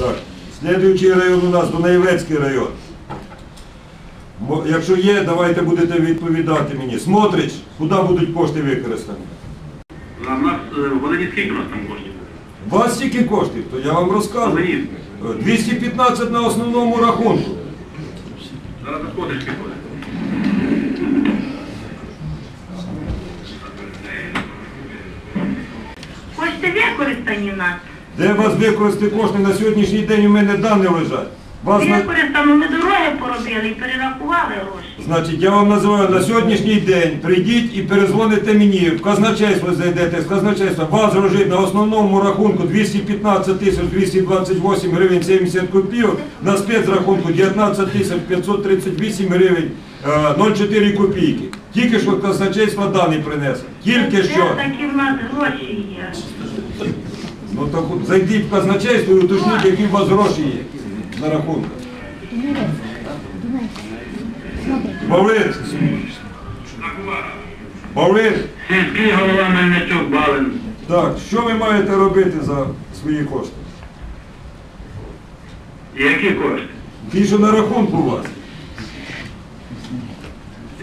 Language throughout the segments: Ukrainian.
Так, слідуючий район у нас Дунаєвецький район. Якщо є, давайте будете відповідати мені. Смотрич, куди будуть кошти використані? А в нас е, в Волині скільки у нас там коштів? У вас стільки коштів, то я вам розказую. Е, 215 на основному рахунку. Зараз заходиш підходить. Кошти використані в нас. Де вас використати кошти на сьогоднішній день у мене дані лежать. Вас на... Ми дороги поробили і перерахували гроші. Значить, я вам називаю на сьогоднішній день, прийдіть і перезвоните мені, в казначейство зайдете, з казначейства, вас лежить на основному рахунку 215 тисяч 228 гривень 70 копійок, на спецрахунку 19 тисяч 538 гривень е, 04 копійки. Тільки що казначейство дані принесе. Тільки що. Такі в нас гроші є? Ну так от зайдіть в казначейство і уточніть, які у вас гроші є на рахунках. Павлин, Павлин, Сільський голова Мельничук Балин. так, що ви маєте робити за свої кошти? Які кошти? Ті, що на рахунку у вас.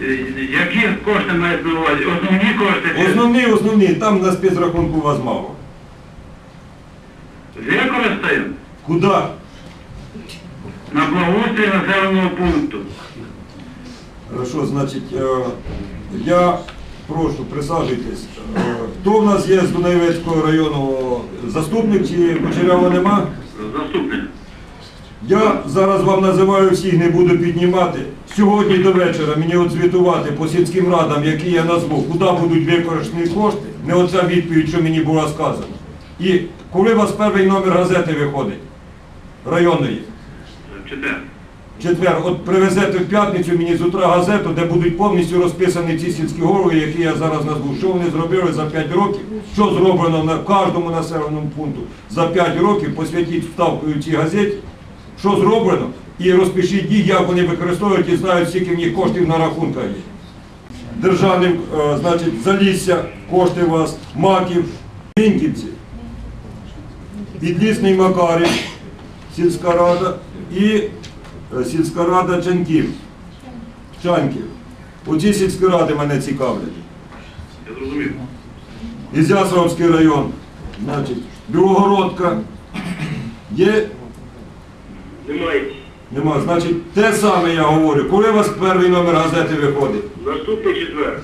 Е, Які кошти мають на увазі? Основні кошти? чи Основні, основні, там на спецрахунку у вас мало. Використаємо Куди? на благоустрій населеного пункту. Хорошо, значить, е, я прошу, присаджуйтесь. Е, Хто в нас є з Дунаєвецького району? Заступник чи Кучерява нема? Заступник. Я зараз вам називаю всіх, не буду піднімати. Сьогодні до вечора мені озвітувати по сільським радам, які я назву, куди будуть використані кошти, не оця відповідь, що мені була сказана. І коли у вас перший номер газети виходить, районної, Четвер. четвер, от привезете в п'ятницю мені з утра газету, де будуть повністю розписані ці сільські голови, які я зараз назву. Що вони зробили за 5 років, що зроблено на кожному населеному пункту? За 5 років, посвятіть вставкою цій газеті, що зроблено, і розпишіть їх, як вони використовують і знають, скільки в них коштів на рахунках є. Державним, е, значить, Залісся, кошти у вас, Маків, Мінківці, Підлісний Макарів, сільська рада і е, сільська рада Чанків, Чанків. Оці сільські ради мене цікавлять. Я зрозумів. Ізяславський район, значить, Білогородка. Є? Немає. Нема. Значить, те саме я говорю. Коли у вас перший номер газети виходить? Наступний четвер.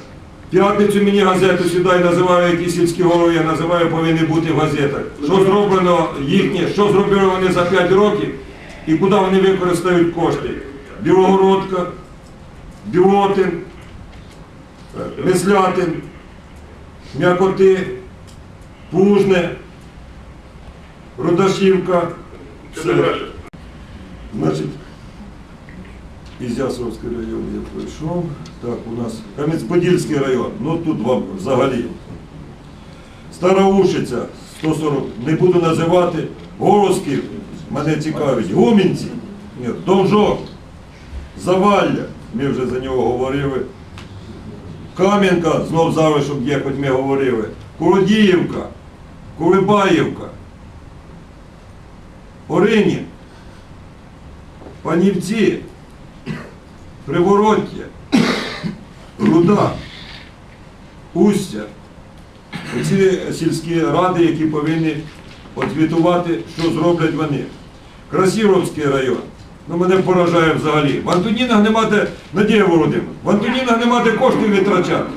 П'ятницю мені газету сюди називаю, які сільські голови, я називаю, повинні бути в газетах. Що зроблено їхнє, що зробили вони за 5 років і куди вони використають кошти. Білогородка, Білотин, Меслятин, М'якоти, Пужне, Рудашівка. Значить, Ізяславський район я пройшов. Так, у нас Кам'янець-Подільський район, ну тут вам взагалі. Староушиця, 140, не буду називати. Голосків, мене цікавить. Гумінці, ні, Довжок, Завалля, ми вже за нього говорили. Кам'янка, знов залишок є, хоч ми говорили. Колодіївка, Кулебаївка, Орині, Панівці, Привороття, Руда, Устя. Оці сільські ради, які повинні озвітувати, що зроблять вони. Красіровський район. Ну, мене поражає взагалі. В Антонінах нема де, Надія Володимирівна, в Антонінах нема де коштів витрачати.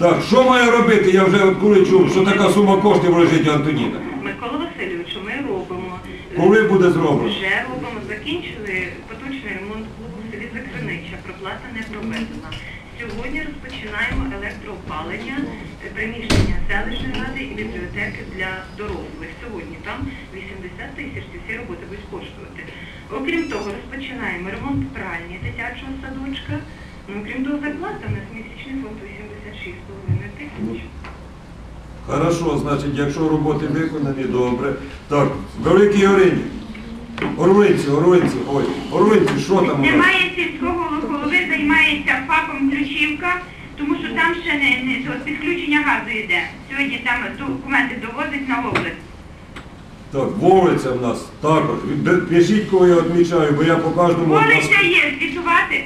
Так, що має робити? Я вже от коли чув, що така сума коштів лежить у Антоніна. Микола Васильовичу, ми робимо. Коли буде зроблено? Вже робимо, закінчили поточний ремонт в селі Закринича, проплата не проведена. Сьогодні розпочинаємо електроопалення, е, приміщення селищної ради і бібліотеки для дорослих. Сьогодні там 80 тисяч всі роботи будуть коштувати. Окрім того, розпочинаємо ремонт пральні дитячого садочка. Ну, крім того, зарплата у нас місячний фонд 86,5 тисяч. Хорошо, значить, якщо роботи виконані, добре. Так, Великий Орині. Орлинці, Орлинці, ой, Орлинці, що там у нас? Немає сільського голови, займається ФАПом Ключівка, тому що там ще не, не підключення газу йде. Сьогодні там документи довозять на область. Так, Вовиця в нас також. Б- Пишіть, кого я відмічаю, бо я по кожному. Борися є, звітувати.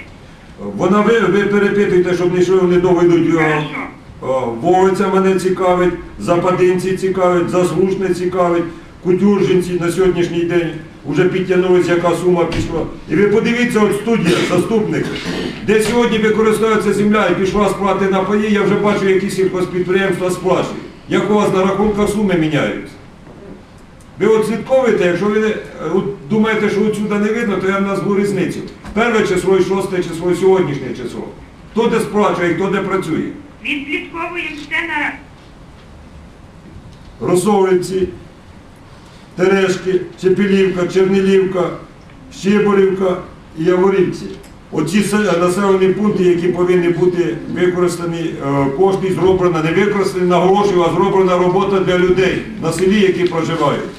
Вона ви, ви перепитуєте, щоб не йшли, вони довго йдуть. Хорошо. мене цікавить, Западинці цікавить, Заслушне цікавить, Кутюржинці на сьогоднішній день вже підтягнулися, яка сума пішла. І ви подивіться, от студія, заступник, де сьогодні використовується земля і пішла сплати на паї, я вже бачу, які сільхозпідприємства сплачують. Як у вас на рахунках суми міняються? Ви от слідковуєте, якщо ви е, думаєте, що отсюди не видно, то я вам назву різницю. Перше число і шосте число, і сьогоднішнє число. Хто де сплачує, хто де працює. Відслідковуємо все на Росовинці, Терешки, Чепелівка, Чернилівка, Щеборівка і Яворівці. Оці населені пункти, які повинні бути використані е, кошти, зроблена, не використані на гроші, а зроблена робота для людей на селі, які проживають.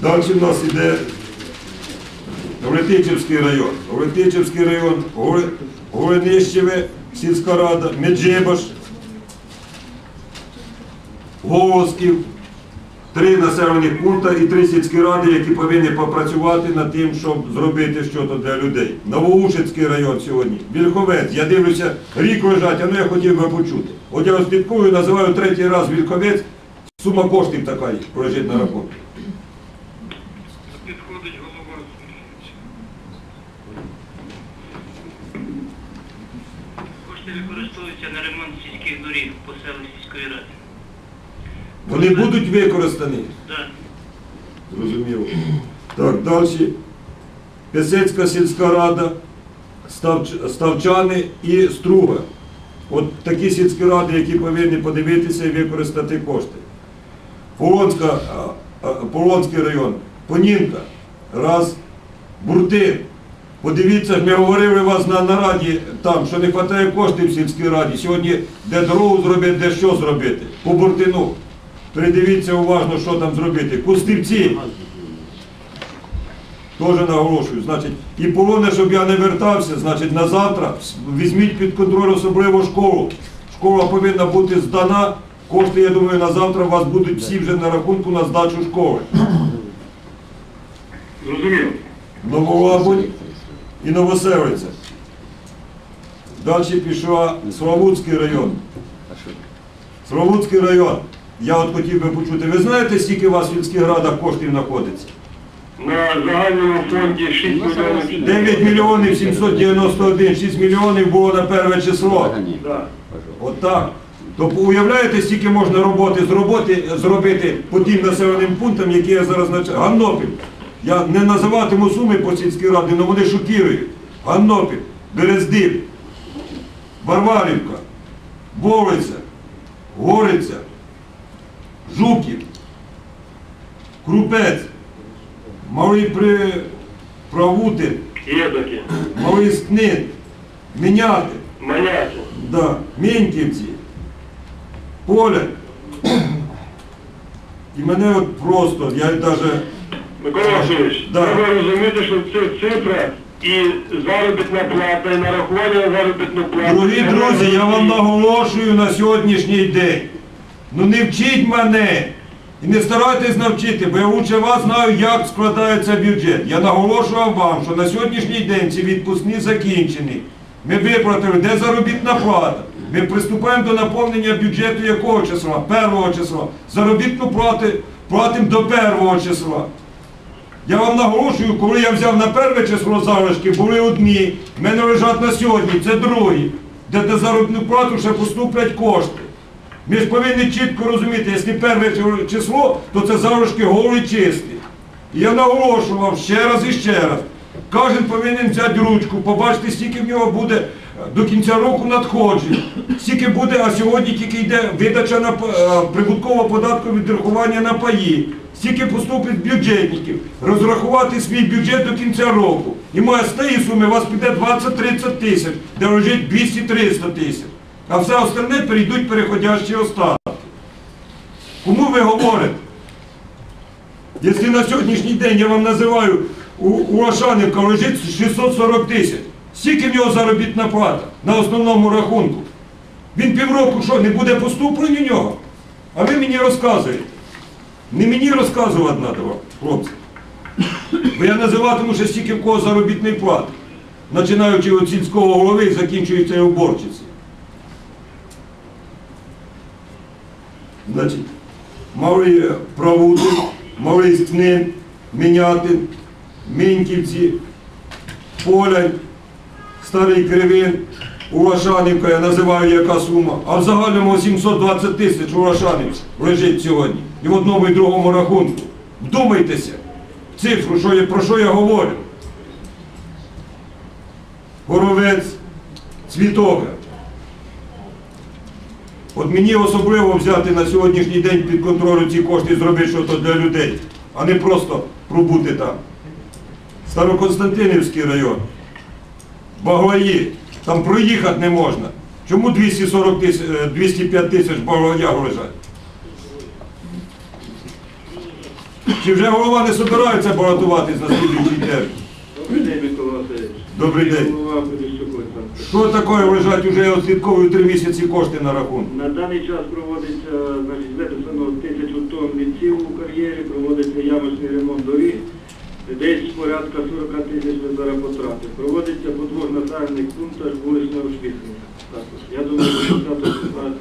Далі в нас йде Горитичівський район. Горитичівський район, Голенищеве, сільська рада, Меджибаш, Голосків, три населених пункти і три сільські ради, які повинні попрацювати над тим, щоб зробити щось для людей. Новоушицький район сьогодні, Вільховець. Я дивлюся, рік лежать, а ну я хотів би почути. От я слідкую, називаю третій раз Вільховець, сума коштів така є, лежить на рахунку. Підходить голова. Кошти використовуються на ремонт сільських доріг по селах сільської ради. Вони будуть використані. Зрозуміло. Так, далі. Песецька сільська рада, Ставчани і Струга. От такі сільські ради, які повинні подивитися і використати кошти. Полонська, Полонський район, Понінка, раз, Буртин. Подивіться, ми говорили вас на нараді там, що не вистачає коштів в сільській раді. Сьогодні де дорогу зробити, де що зробити. По Буртину. Придивіться уважно, що там зробити. Кустівці. Теж наголошую. Значить, і полоне, щоб я не вертався, значить, на завтра візьміть під контроль особливо школу. Школа повинна бути здана. Кошти, я думаю, на завтра у вас будуть всі вже на рахунку на здачу школи. Зрозуміло. Новолабунь і Новоселиця. Далі пішла Славутський район. Славутський район. Я от хотів би почути. Ви знаєте, скільки у вас в сільських радах коштів знаходиться? На загальному фонді 6 мільйонів. 9 мільйонів 791, 6 мільйонів було на перше число. Да. От так. Тобто уявляєте, скільки можна роботи зробити, зробити по тим населеним пунктам, які я зараз начав. Ганнопіль. Я не називатиму суми по сільській раді, але вони шокірують. Ганнопіль, Берездиль, Варварівка, Вовиця, Гориця, Жуків, Крупець, Малий при... Правутин. Малий Міняти. Да, Міньківці, Поля. І мене от просто, я навіть Микола Васильович, Да. треба розуміти, що це цифра і заробітна плата, і нарахування заробітну плату. Дорогі друзі, я вам наголошую на сьогоднішній день. Ну не вчіть мене і не старайтесь навчити, бо я лучше вас знаю, як складається бюджет. Я наголошував вам, що на сьогоднішній день ці відпускні закінчені. Ми виплатили, де заробітна плата. Ми приступаємо до наповнення бюджету якого числа? Першого числа. Заробітну плату платимо до першого числа. Я вам наголошую, коли я взяв на перше число залишки, були одні, в мене лежать на сьогодні, це другі, де на заробітну плату ще поступлять кошти. Ми ж повинні чітко розуміти, якщо перше число, то це залишки голі чисті. І я наголошував ще раз і ще раз. Кожен повинен взяти ручку, побачити, скільки в нього буде е, до кінця року надходжень, скільки буде, а сьогодні тільки йде видача на е, прибуткового податку від рахування на паї, скільки поступить бюджетників, розрахувати свій бюджет до кінця року. І моя з тієї суми у вас піде 20-30 тисяч, де лежить 200-300 тисяч. А все остальне перейдуть переходящі остатки. Кому ви говорите? Якщо на сьогоднішній день я вам називаю, у, у Ашанівка лежить 640 тисяч, скільки в нього заробітна плата на основному рахунку? Він півроку що, не буде поступлень у нього? А ви мені розказуєте. Не мені розказувати треба вам, хлопці. Бо я називатиму ще стільки в кого заробітний плат, починаючи від сільського голови і закінчуючи уборчиці. Значить, Малий Правутин, Малий Скнин, Мінятин, Міньківці, Полянь, Старий Кривин, Урашанівка, я називаю яка сума, а в загальному 720 тисяч Урашанівців лежить сьогодні. І в одному і другому рахунку. Вдумайтеся в цифру, що я, про що я говорю. Горовець, Цвітоград. От мені особливо взяти на сьогоднішній день під контролем ці кошти і зробити щось для людей, а не просто пробути там. Староконстантинівський район, Баглаї, там проїхати не можна. Чому 240 тисяч, е, 205 тисяч в Баглаях лежать? Чи вже голова не збирається балотуватись на слідуючий термін? Добрий день, Микола Добрий день. Що таке лежать уже я три місяці кошти на рахунок? На даний час проводиться, значить, виписано тисячу тонн відсів у кар'єрі, проводиться ямочний ремонт доріг, десь порядка 40 тисяч ви зараз потрати. Проводиться по двох населених пунктах вуличне освітлення. Також. Я думаю, що 10 числа е,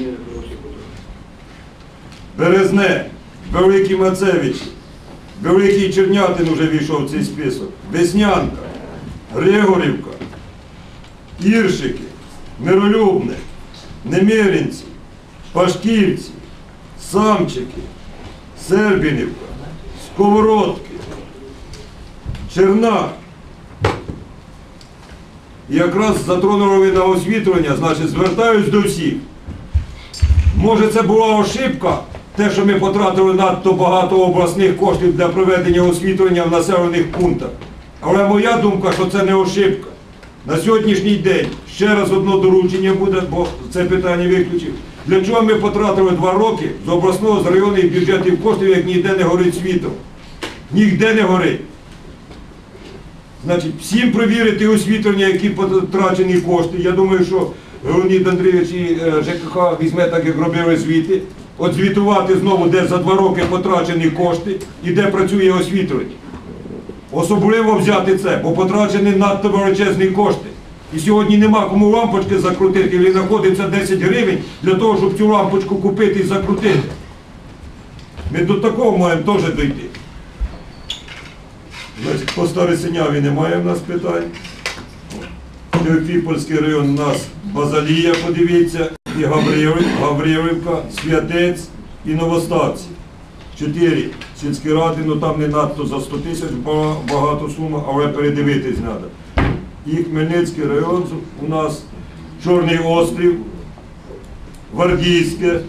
ми гроші потратимо. Березне, Великий Мацевич, Великий Чернятин вже війшов в цей список, Веснянка, Григорівка, Іршики, Миролюбне, Немиринці, Пашківці, Самчики, Сербінівка, Сковородки, Чернак. І якраз затронули на освітлення, значить, звертаюсь до всіх. Може це була ошибка, те, що ми потратили надто багато обласних коштів для проведення освітлення в населених пунктах. Але моя думка, що це не ошибка. На сьогоднішній день ще раз одно доручення буде, бо це питання виключив. Для чого ми потратили два роки з обласного, з районних бюджетів коштів, як ніде не горить світло? Ніде не горить. Значить, всім провірити освітлення, які потрачені кошти. Я думаю, що Леонід Андрійович і е, ЖКХ візьме так, як робили звіти. От звітувати знову, де за два роки потрачені кошти і де працює освітлення. Особливо взяти це, бо потрачені надто величезні кошти. І сьогодні нема кому лампочки закрутити, і знаходиться 10 гривень для того, щоб цю лампочку купити і закрутити. Ми до такого маємо теж дійти. По Старосиняві немає в нас питань. Теофіпольський район у нас Базалія, подивіться, і Гаврилів, Гаврилівка, Святець і Новоставці. Чотири сільські ради, ну там не надто за 100 тисяч багато сума, але передивитись треба. І Хмельницький район у нас Чорний острів, Гвардійське,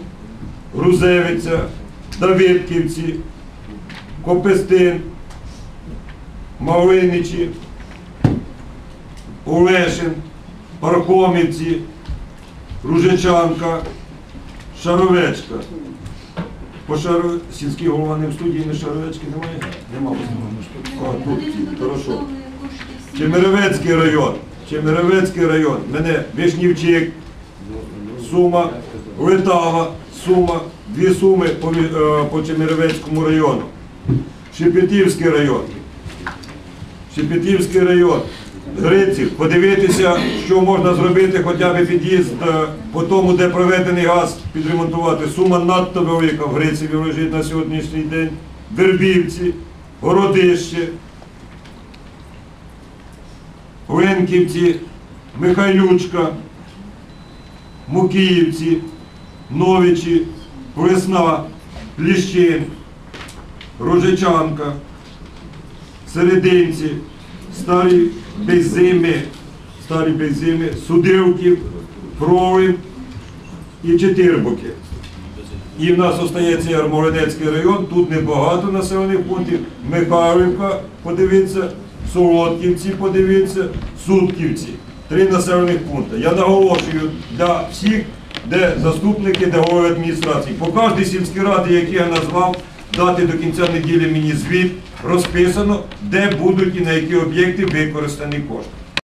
Грузевиця, Давидківці, Копестин, Малиничі, Олешин, Пархомівці, Ружичанка, Шаровечка. По Шаро... сільський голова не в студії, не Шаровечки немає? Нема. Тут, хорошо. Чемеровецький район. Чемеровецький район. Мене Вишнівчик, Сума, Летава, Сума, дві суми по, е, по Чемеровецькому району. Шепетівський район. Шепетівський район. Гриців, подивитися, що можна зробити, хоча б під'їзд е, по тому, де проведений газ, підремонтувати. Сума надто велика в Грицеві лежить на сьогоднішній день. Вербівці, Городище, Ленківці, Михайлючка, Мукіївці, Новичі, Плесна, Пліщин, Рожичанка, Серединці, Старі Беззими, Старі Беззими, Судивків, Кровин і Чотирбуки. І в нас остається Ярмолинецький район, тут небагато населених пунктів. Михайлівка, подивіться, Солодківці, подивіться, Сутківці. Три населених пункти. Я наголошую для всіх, де заступники, де голови адміністрації. По кожній сільській раді, які я назвав, дати до кінця неділі мені звіт розписано, де будуть і на які об'єкти використані кошти.